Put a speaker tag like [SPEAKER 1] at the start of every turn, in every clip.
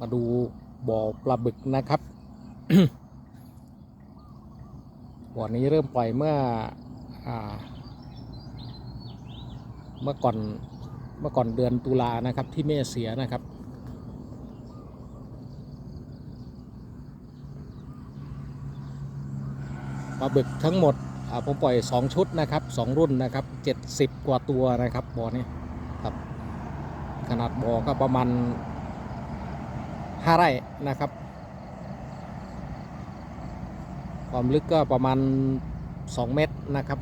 [SPEAKER 1] มาดูบ่อปลาบึกนะครับ บ่อนี้เริ่มปล่อยเมื่ออเมื่อก่อนเมื่อก่อนเดือนตุลานะครับที่แม่เสียนะครับปลาบึกทั้งหมดผมปล่อย 2 ชุดนะครับ 2 รุ่นนะครับ 70 กว่าตัวนะครับบ่อนี้ครับ ขนาดบ่อก็ประมาณ 5 ไร่นะครับ ความลึกก็ประมาณ 2 เมตรนะครับ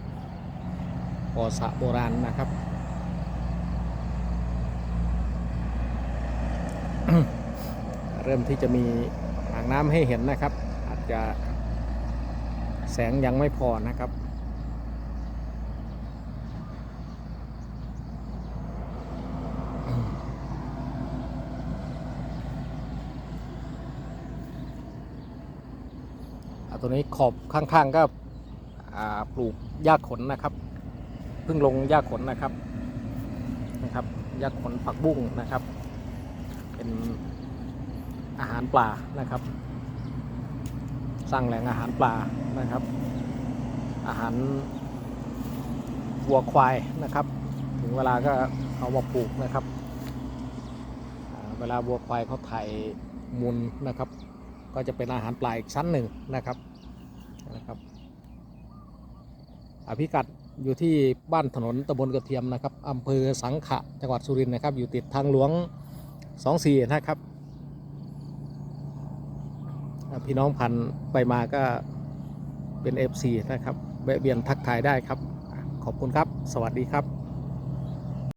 [SPEAKER 1] บ่อสระโบราณนะครับเริ่มที่จะมีอ่างน้ำให้เห็นนะครับ อาจจะแสงยังไม่พอนะครับ ตัวนี้ขอบข้างๆก็ปลูกหญ้าขนนะครับเพิ่งลงหญ้าขนนะครับนะครับหญ้าขนผักบุ้งนะครับ เป็นอาหารปลานะครับ สร้างแหล่งอาหารปลานะครับ อาหารวัวควายนะครับ ถึงเวลาก็เอามาปลูกนะครับ เวลาวัวควายเขาไถ่มูลนะครับ ก็จะเป็นอาหารปลาอีกชั้นหนึ่งนะครับนะครับอพิกัดอยู่ที่บ้านถนนตำบลกระเทียมนะครับอำเภอสังขะจังหวัดสุรินทร์นะครับ อยู่ติดทางหลวง 24 นะครับ พี่น้องพันไปมาก็เป็น FC นะครับแวะเวียนทักทายได้ครับ ขอบคุณครับ สวัสดีครับ